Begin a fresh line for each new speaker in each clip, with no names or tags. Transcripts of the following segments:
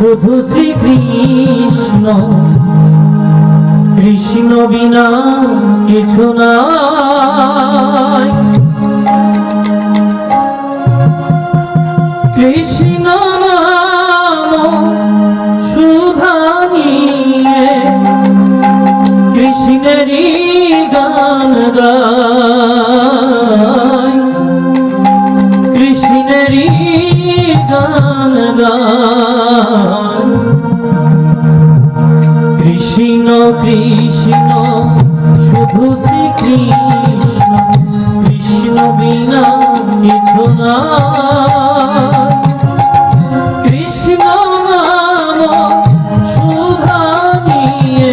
শুধু শ্রীকৃষ্ণ। কৃষ্ণ বিনা কিছু নাই। কৃষ্ণ নাম সুধা নিয়ে কৃষ্ণেরই গান গায়। কৃষ্ণ শুধু শ্রীকৃষ্ণ কৃষ্ণ বিনা কিছু না কৃষ্ণ নাম সুধা নিয়ে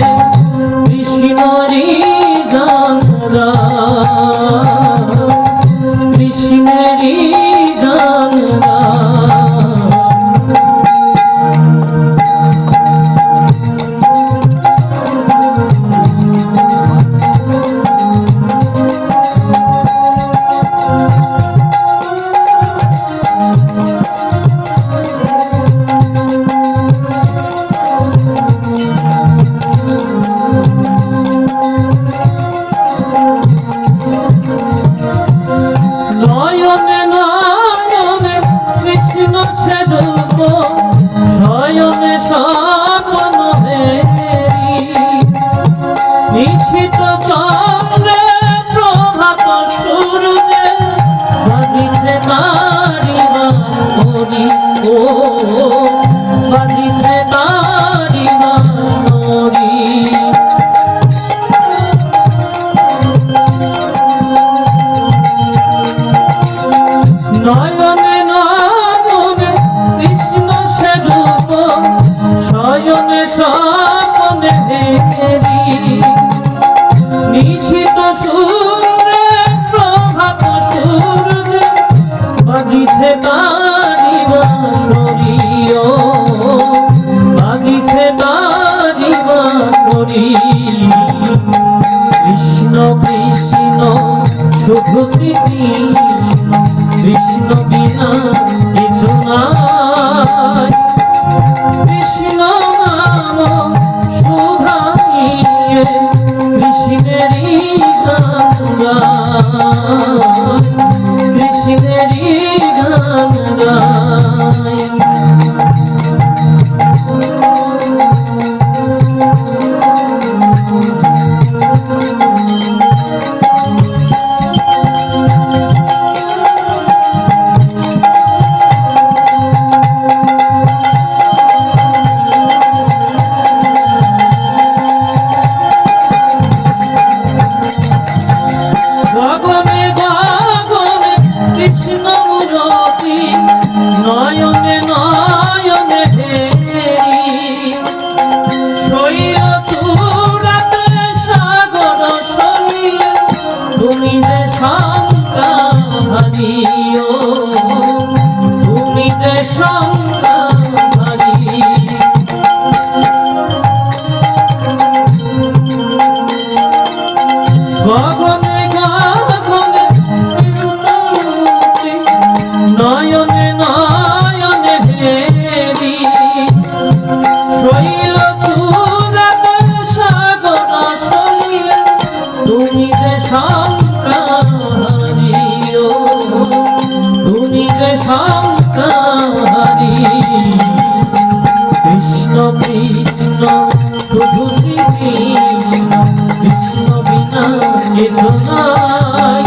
নিশিত চন্দ্রে প্রভাত সূর্যে বাজিছে তারি বাঁশরি ও বাজিছে বাঁশরি নয়নে নয়নে তারি কৃষ্ণ কৃষ্ণ শুধু শ্রীকৃষ্ণ কৃষ্ণ বিনা কিছু নাই। কৃষ্ণ নাম সুধা নিয়ে কৃষ্ণেরই গান কৃষ্ণেরই গগনে যে তুমি যে শঙ্কারি কৃষ্ণ কৃষ্ণ শুধু শ্রীকৃষ্ণ। কৃষ্ণ বিনা কিছু নাই।